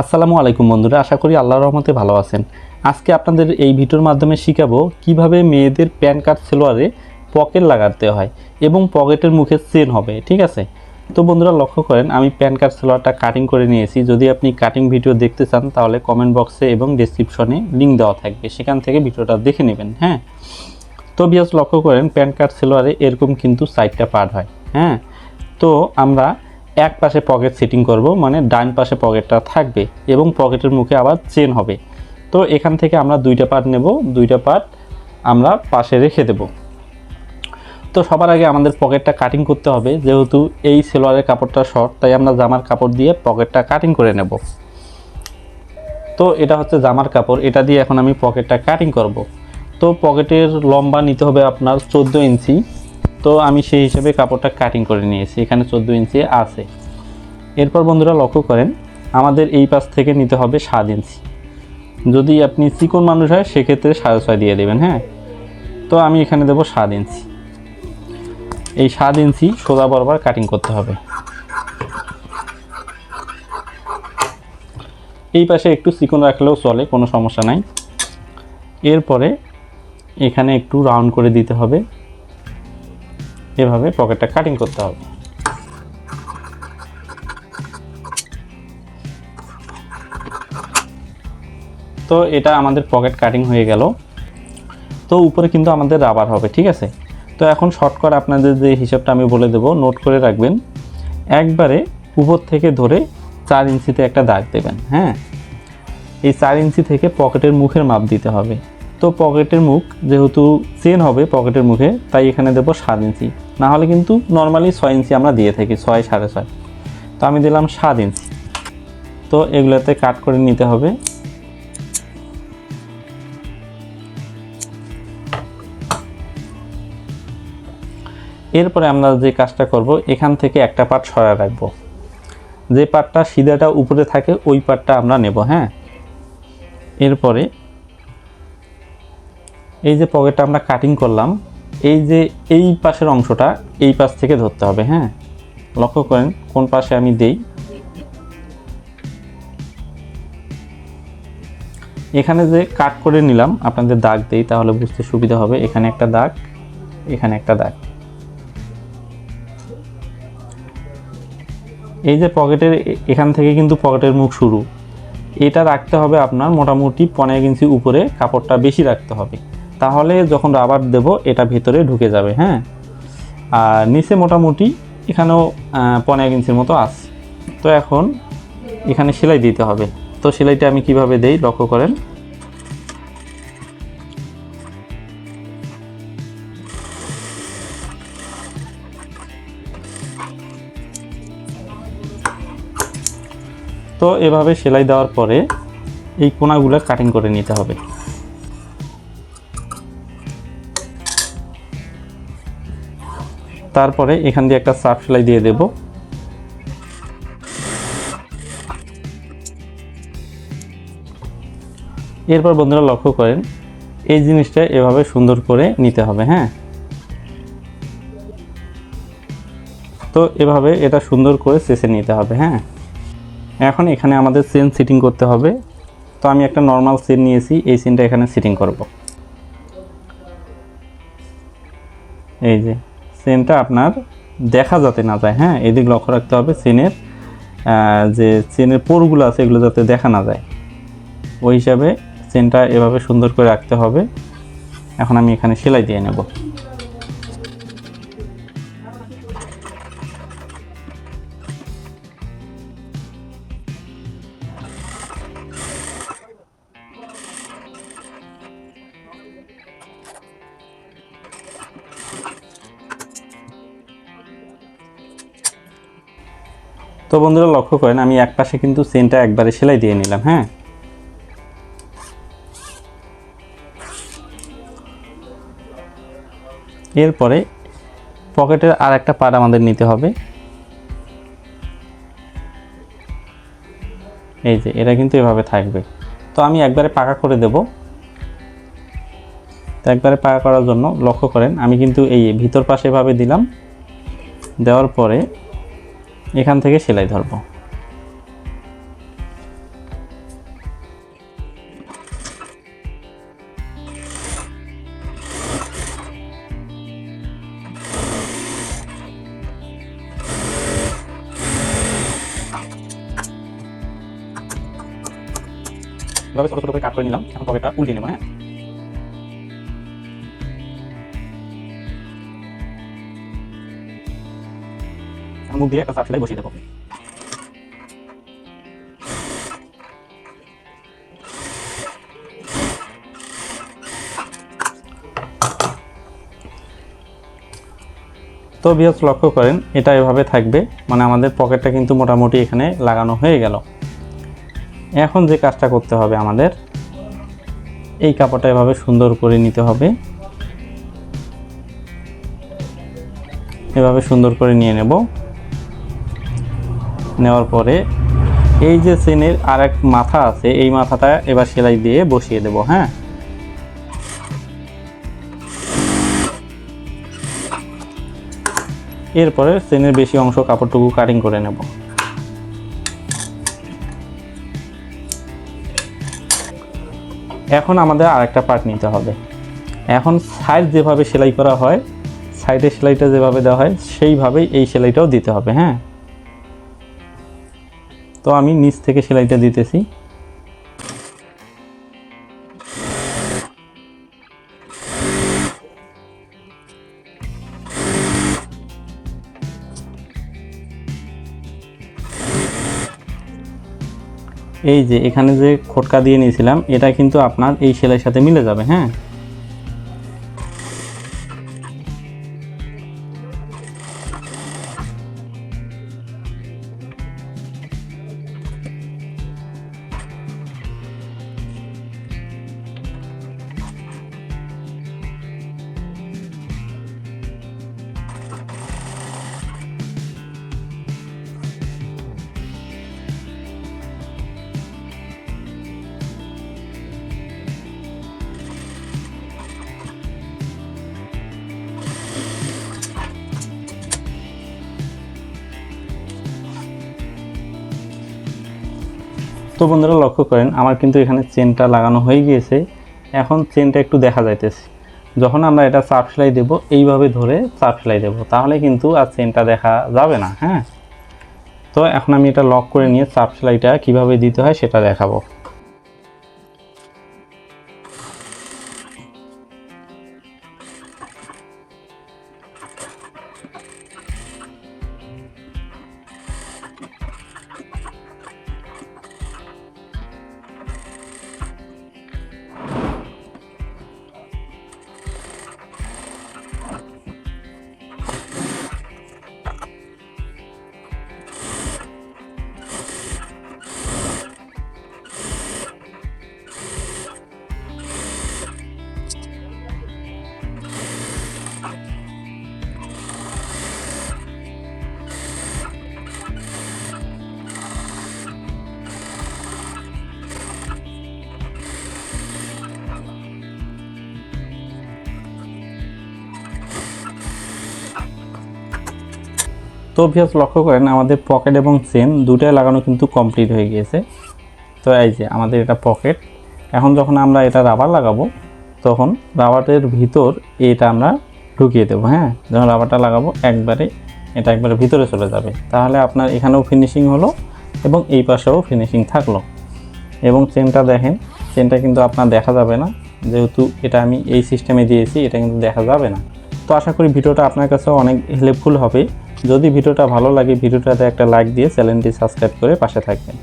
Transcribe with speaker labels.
Speaker 1: আসসালামু আলাইকুম বন্ধুরা, আশা করি আল্লাহর রহমতে ভালো আছেন। আজকে আপনাদের এই ভিডিওর মাধ্যমে শিখাবো কীভাবে মেয়েদের প্যান কার্ড সেলোয়ারে পকেট লাগাতে হয় এবং পকেটের মুখে চেন হবে, ঠিক আছে? তো বন্ধুরা, লক্ষ্য করেন, আমি প্যান কার্ড সেলোয়ারটা কাটিং করে নিয়েছি। যদি আপনি কাটিং ভিডিও দেখতে চান, তাহলে কমেন্ট বক্সে এবং ডেসক্রিপশনে লিঙ্ক দেওয়া থাকবে। সেখান থেকে ভিডিওটা দেখে নেবেন হ্যাঁ? তো বিয়াস, লক্ষ্য করেন, প্যান কার্ড সেলোয়ারে এরকম কিন্তু সাইডটা পার হয় হ্যাঁ? তো আমরা এক পাশে পকেট সেটিং করব মানে ডান পাশে পকেটটা থাকবে এবং পকেটের মুখে আবার চেন হবে। তো এখান থেকে আমরা দুইটা পার্ট নেব, দুইটা পার্ট আমরা পাশে রেখে দেব। তো সবার আগে আমাদের পকেটটা কাটিং করতে হবে, যেহেতু এই সেলোয়ারের কাপড়টা শর্ট তাই আমরা জামার কাপড় দিয়ে পকেটটা কাটিং করে নেব। তো এটা হচ্ছে জামার কাপড়, এটা দিয়ে এখন আমি পকেটটা কাটিং করব। তো পকেটের লম্বা নিতে হবে আপনার চোদ্দ ইঞ্চি। তো আমি সেই হিসেবে কাপড়টা কাটিং করে নিয়েছি, এখানে চোদ্দ ইঞ্চি আছে। এরপর বন্ধুরা লক্ষ্য করেন, আমাদের এই পাশ থেকে নিতে হবে সাত ইঞ্চি। যদি আপনি চিকন মানুষ হয়, সেক্ষেত্রে সাড়ে ছয় দিয়ে দেবেন হ্যাঁ? তো আমি এখানে দেবো সাত ইঞ্চি। এই সাত ইঞ্চি সোজা বরাবর কাটিং করতে হবে। এই পাশে একটু চিকন রাখলেও চলে, কোনো সমস্যা নাই। এরপরে এখানে একটু রাউন্ড করে দিতে হবে। এভাবে পকেটটা কাটিং করতে হবে। তো এটা আমাদের পকেট কাটিং হয়ে গেল। তো উপরে কিন্তু আমাদের রাবার হবে, ঠিক আছে? তো এখন শর্টকাট আপনাদের যে হিসাবটা আমি বলে দেব নোট করে রাখবেন। একবারে উপর থেকে ধরে চার ইঞ্চিতে একটা দাগ দেবেন হ্যাঁ? এই চার ইঞ্চি থেকে পকেটের মুখের মাপ দিতে হবে। তো পকেটের মুখ যেহেতু চেন হবে পকেটের মুখে, তাই এখানে দেবো সাত ইঞ্চি। না হলে কিন্তু নর্মালি ছয় ইঞ্চি আমরা দিয়ে থাকি, ছয়, সাড়ে ছয়। তো আমি দিলাম সাত ইঞ্চি। তো এগুলোতে কাট করে নিতে হবে। এরপরে আমরা যে কাজটা করব, এখান থেকে একটা পার্ট সরা রাখব। যে পার্টটা সিধাটা উপরে থাকে, ওই পার্টটা আমরা নেব হ্যাঁ? এরপরে এই যে পকেটটা আমরা কাটিং করলাম, এই যে এই পাশের অংশটা এই পাশ থেকে ধরতে হবে হ্যাঁ? লক্ষ্য করেন, কোন পাশে আমি দেই? এখানে যে কাট করে নিলাম, আপনাদের দাগ দেই, তাহলে বুঝতে সুবিধা হবে, এখানে একটা দাগ, এখানে একটা দাগ। এই যে পকেটের এখান থেকে কিন্তু পকেটের মুখ শুরু। এটা রাখতে হবে আপনার মোটামুটি পনেরো ইঞ্চি উপরে, কাপড়টা বেশি রাখতে হবে। তাহলে যখন রাবার দেব, এটা ভেতরে ঢুকে যাবে হ্যাঁ? আর নিচে মোটামুটি এখানেও পনেরো ইঞ্চির মতো আছে। তো এখন এখানে সেলাই দিতে হবে। তো সেলাইটা আমি কীভাবে দেই, লক্ষ্য করেন। তো এভাবে সেলাই দেওয়ার পরে এই কোনাগুলো কাটিং করে নিতে হবে। তারপরে এখান দিয়ে একটা সাফ সেলাই দিয়ে দেব। এরপর বন্ধুরা লক্ষ্য করেন, এই জিনিসটা এভাবে সুন্দর করে নিতে হবে হ্যাঁ? তো এভাবে এটা সুন্দর করে চেষে নিতে হবে হ্যাঁ? এখন এখানে আমাদের চেন সিটিং করতে হবে। তো আমি একটা নর্মাল চেন নিয়েছি, এই চেনটা এখানে সিটিং করব। এই যে চেনটা আপনার দেখা যাতে না যায় হ্যাঁ? এদিক লক্ষ্য রাখতে হবে চেনের যে চেনের পোরগুলো আছে এগুলো যাতে দেখা না যায়। ওই হিসাবে চেনটা এভাবে সুন্দর করে রাখতে হবে। এখন আমি এখানে সেলাই দিয়ে নেব। তো বন্ধুরা লক্ষ্য করেন, আমি এক পাশে কিন্তু চেনটা একবারে সেলাই দিয়ে নিলাম হ্যাঁ? এরপরে পকেটের আর একটা পার্ট আমাদের নিতে হবে। এই যে, এটা কিন্তু এভাবে থাকবে। তো আমি একবারে পাকা করে দেব। তো একবারে পাকা করার জন্য লক্ষ্য করেন, আমি কিন্তু এই ভিতর পাশে এভাবে দিলাম। দেওয়ার পরে এখান থেকে সেলাই ধরবো। ছোট ছোট করে কাট করে নিলাম। এখন পকেটটা উল্টে নেব হ্যাঁ? মুখ দিয়ে একটা চাপ বসিয়ে দেবো। তো বিয়াস, লক্ষ্য করেন, এটা এভাবে থাকবে মানে আমাদের পকেটটা কিন্তু মোটামুটি এখানে লাগানো হয়ে গেল। এখন যে কাজটা করতে হবে আমাদের, এই কাপড়টা এভাবে সুন্দর করে নিতে হবে। এভাবে সুন্দর করে নিয়ে নেব। নেওয়ার পরে এই যে চেনের আর এক মাথা আছে, এই মাথাটা এবার সেলাই দিয়ে বসিয়ে দেব হ্যাঁ? এরপরে চেনের বেশি অংশ কাপড়টুকু কাটিং করে নেব। এখন আমাদের আরেকটা পার্ট নিতে হবে। এখন সাইড যেভাবে সেলাই করা হয় সাইডের সেলাইটা যেভাবে দেওয়া হয়, সেইভাবেই এই সেলাইটাও দিতে হবে হ্যাঁ? তো আমি নিচ থেকে সেলাইটা দিতেছি। এই যে এখানে যে খোটকা দিয়ে নিয়েছিলাম, এটা কিন্তু আপনার এই সেলাইয়ের সাথে মিলে যাবে হ্যাঁ? তো বন্ধুরা লক্ষ্য করেন, আমার কিন্তু এখানে চেনটা লাগানো হয়ে গিয়েছে। এখন চেনটা একটু দেখা যাইতেছে। যখন আমরা এটা চাপ সেলাই দেবো, এইভাবে ধরে চাপ সেলাই দেবো, তাহলে কিন্তু আর চেনটা দেখা যাবে না হ্যাঁ? তো এখন আমি এটা লক করে নিয়ে চাপ সেলাইটা কীভাবে দিতে হয় সেটা দেখাবো। তো ভিয়াস লক্ষ্য করেন, আমাদের পকেট এবং চেন দুটাই লাগানো কিন্তু কমপ্লিট হয়ে গিয়েছে। তো এই যে আমাদের এটা পকেট এখন যখন আমরা এটা রাবার লাগাবো, তখন রাবারের ভিতর এটা আমরা ঢুকিয়ে দেবো হ্যাঁ? যখন রাবারটা লাগাবো, একবারে এটা একবারে ভিতরে চলে যাবে। তাহলে আপনার এখানেও ফিনিশিং হলো এবং এই পাশেও ফিনিশিং থাকল। এবং চেনটা দেখেন চেনটা কিন্তু আপনার দেখা যাবে না। যেহেতু এটা আমি এই সিস্টেমে দিয়েছি, এটা কিন্তু দেখা যাবে না। তো আশা করি ভিডিওটা আপনার কাছে অনেক হেল্পফুল হবে। যদি ভিডিওটা ভালো লাগে ভিডিওটাতে একটা লাইক দিয়ে চ্যানেলটি সাবস্ক্রাইব করে পাশে থাকবেন।